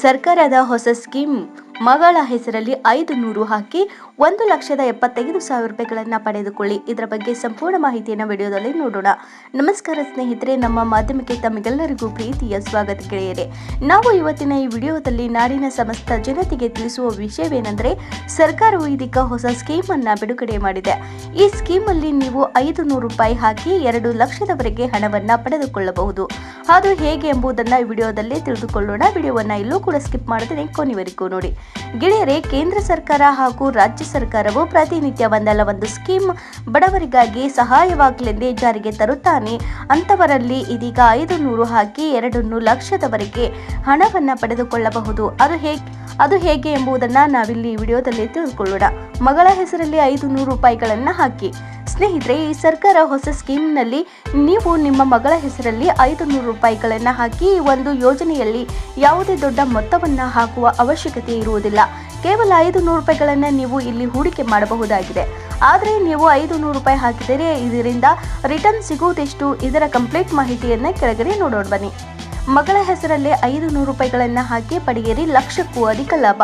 ಸರ್ಕಾರದ ಹೊಸ ಸ್ಕೀಮ್ ಮಗಳ ಹೆಸರಲ್ಲಿ ಐದು ನೂರು ಹಾಕಿ ಒಂದು ಲಕ್ಷದ ಎಪ್ಪತ್ತೈದು ಸಾವಿರ ರೂಪಾಯಿಗಳನ್ನು ಪಡೆದುಕೊಳ್ಳಿ. ಇದರ ಬಗ್ಗೆ ಸಂಪೂರ್ಣ ಮಾಹಿತಿಯನ್ನು ವಿಡಿಯೋದಲ್ಲಿ ನೋಡೋಣ. ನಮಸ್ಕಾರ ಸ್ನೇಹಿತರೆ, ನಮ್ಮ ಮಾಧ್ಯಮಕ್ಕೆ ತಮಗೆಲ್ಲರಿಗೂ ಪ್ರೀತಿಯ ಸ್ವಾಗತ ಗೆಳೆಯರೆ ನಾವು ಇವತ್ತಿನ ಈ ವಿಡಿಯೋದಲ್ಲಿ ನಾಡಿನ ಸಮಸ್ತ ಜನತೆಗೆ ತಿಳಿಸುವ ವಿಷಯವೇನೆಂದರೆ, ಸರ್ಕಾರವು ಇದೀಗ ಹೊಸ ಸ್ಕೀಮ್ ಅನ್ನ ಬಿಡುಗಡೆ ಮಾಡಿದೆ. ಈ ಸ್ಕೀಮ್ ಅಲ್ಲಿ ನೀವು ಐದು ನೂರು ರೂಪಾಯಿ ಹಾಕಿ ಎರಡು ಲಕ್ಷದವರೆಗೆ ಹಣವನ್ನ ಪಡೆದುಕೊಳ್ಳಬಹುದು. ಅದು ಹೇಗೆ ಎಂಬುದನ್ನ ಈ ವಿಡಿಯೋದಲ್ಲಿ ತಿಳಿದುಕೊಳ್ಳೋಣ. ವಿಡಿಯೋವನ್ನ ಇಲ್ಲೂ ಕೂಡ ಸ್ಕಿಪ್ ಮಾಡದೆ ಕೊನೆವರೆಗೂ ನೋಡಿ. ಗೆಳೆಯರೆ, ಕೇಂದ್ರ ಸರ್ಕಾರ ಹಾಗೂ ರಾಜ್ಯ ಸರ್ಕಾರವು ಪ್ರತಿನಿತ್ಯ ಒಂದಲ್ಲ ಒಂದು ಸ್ಕೀಮ್ ಬಡವರಿಗಾಗಿ ಸಹಾಯವಾಗಲೆಂದೇ ಜಾರಿಗೆ ತರುತ್ತಾನೆ. ಅಂತವರಲ್ಲಿ ಇದೀಗ ಐದು ನೂರು ಹಾಕಿ ಎರಡು ಲಕ್ಷದವರೆಗೆ ಹಣವನ್ನು ಪಡೆದುಕೊಳ್ಳಬಹುದು. ಅದು ಹೇಗೆ ಅದು ಹೇಗೆ ಎಂಬುದನ್ನು ನಾವಿಲ್ಲಿ ವಿಡಿಯೋದಲ್ಲಿ ತಿಳಿದುಕೊಳ್ಳೋಣ ಮಗಳ ಹೆಸರಲ್ಲಿ ಐದು ನೂರು ರೂಪಾಯಿಗಳನ್ನು ಹಾಕಿ. ಸ್ನೇಹಿತರೆ, ಈ ಸರ್ಕಾರ ಹೊಸ ಸ್ಕೀಮ್ನಲ್ಲಿ ನೀವು ನಿಮ್ಮ ಮಗಳ ಹೆಸರಲ್ಲಿ ಐದು ನೂರು ರೂಪಾಯಿಗಳನ್ನು ಹಾಕಿ ಈ ಒಂದು ಯೋಜನೆಯಲ್ಲಿ ಯಾವುದೇ ದೊಡ್ಡ ಮೊತ್ತವನ್ನು ಹಾಕುವ ಅವಶ್ಯಕತೆ ಇರುವುದಿಲ್ಲ. ಕೇವಲ ಐದು ನೂರು ರೂಪಾಯಿಗಳನ್ನು ನೀವು ಇಲ್ಲಿ ಹೂಡಿಕೆ ಮಾಡಬಹುದಾಗಿದೆ. ಆದರೆ ನೀವು ಐದು ನೂರು ರೂಪಾಯಿ ಹಾಕಿದರೆ ಇದರಿಂದ ರಿಟರ್ನ್ ಸಿಗುವುದೆಷ್ಟು ಇದರ ಕಂಪ್ಲೀಟ್ ಮಾಹಿತಿಯನ್ನು ಕೆಳಗಡೆ ನೋಡೋಣ ಬನ್ನಿ. ಮಗಳ ಹೆಸರಲ್ಲೇ ಐದು ನೂರು ರೂಪಾಯಿಗಳನ್ನು ಹಾಕಿ ಪಡೆಯಿರಿ ಲಕ್ಷಕ್ಕೂ ಅಧಿಕ ಲಾಭ.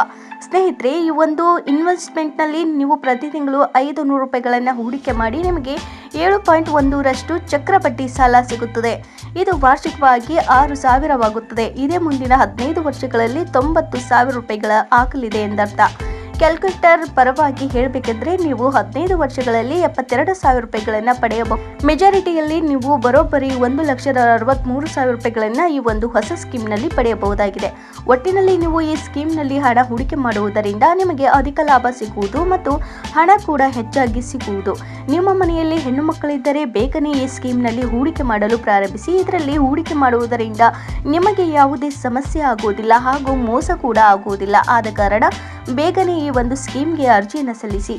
ಸ್ನೇಹಿತರೆ, ಈ ಒಂದು ಇನ್ವೆಸ್ಟ್ಮೆಂಟ್ನಲ್ಲಿ ನೀವು ಪ್ರತಿ ತಿಂಗಳು ಐದು ನೂರು ರೂಪಾಯಿಗಳನ್ನು ಹೂಡಿಕೆ ಮಾಡಿ ನಿಮಗೆ ಏಳು ಪಾಯಿಂಟ್ ಒಂದರಷ್ಟು ಚಕ್ರಬಡ್ಡಿ ಸಾಲ ಸಿಗುತ್ತದೆ. ಇದು ವಾರ್ಷಿಕವಾಗಿ ಆರು ಸಾವಿರವಾಗುತ್ತದೆ. ಇದೇ ಮುಂದಿನ ಹದಿನೈದು ವರ್ಷಗಳಲ್ಲಿ ತೊಂಬತ್ತು ಸಾವಿರ ರೂಪಾಯಿಗಳ ಆಗಲಿದೆ ಎಂದರ್ಥ. ಕ್ಯಾಲ್ಕುಲೇಟರ್ ಪರವಾಗಿ ಹೇಳಬೇಕೆಂದ್ರೆ ನೀವು ಹದಿನೈದು ವರ್ಷಗಳಲ್ಲಿ ಎಪ್ಪತ್ತೆರಡು ಸಾವಿರ ರೂಪಾಯಿಗಳನ್ನು ಪಡೆಯಬಹುದು. ಮೆಜಾರಿಟಿಯಲ್ಲಿ ನೀವು ಬರೋಬ್ಬರಿ ಒಂದು ಲಕ್ಷದ ಅರವತ್ತ್ಮೂರು ಸಾವಿರ ರೂಪಾಯಿಗಳನ್ನು ಈ ಒಂದು ಹೊಸ ಸ್ಕೀಮ್ನಲ್ಲಿ ಪಡೆಯಬಹುದಾಗಿದೆ. ಒಟ್ಟಿನಲ್ಲಿ ನೀವು ಈ ಸ್ಕೀಮ್ನಲ್ಲಿ ಹಣ ಹೂಡಿಕೆ ಮಾಡುವುದರಿಂದ ನಿಮಗೆ ಅಧಿಕ ಲಾಭ ಸಿಗುವುದು ಮತ್ತು ಹಣ ಕೂಡ ಹೆಚ್ಚಾಗಿ ಸಿಗುವುದು. ನಿಮ್ಮ ಮನೆಯಲ್ಲಿ ಹೆಣ್ಣು ಮಕ್ಕಳಿದ್ದರೆ ಬೇಗನೆ ಈ ಸ್ಕೀಮ್ನಲ್ಲಿ ಹೂಡಿಕೆ ಮಾಡಲು ಪ್ರಾರಂಭಿಸಿ, ಇದರಲ್ಲಿ ಹೂಡಿಕೆ ಮಾಡುವುದರಿಂದ ನಿಮಗೆ ಯಾವುದೇ ಸಮಸ್ಯೆ ಆಗುವುದಿಲ್ಲ ಹಾಗೂ ಮೋಸ ಕೂಡ ಆಗುವುದಿಲ್ಲ. ಆದ ಕಾರಣ ಬೇಗನೆ ಈ ಒಂದು ಸ್ಕೀಮ್ಗೆ ಅರ್ಜಿಯನ್ನು ಸಲ್ಲಿಸಿ.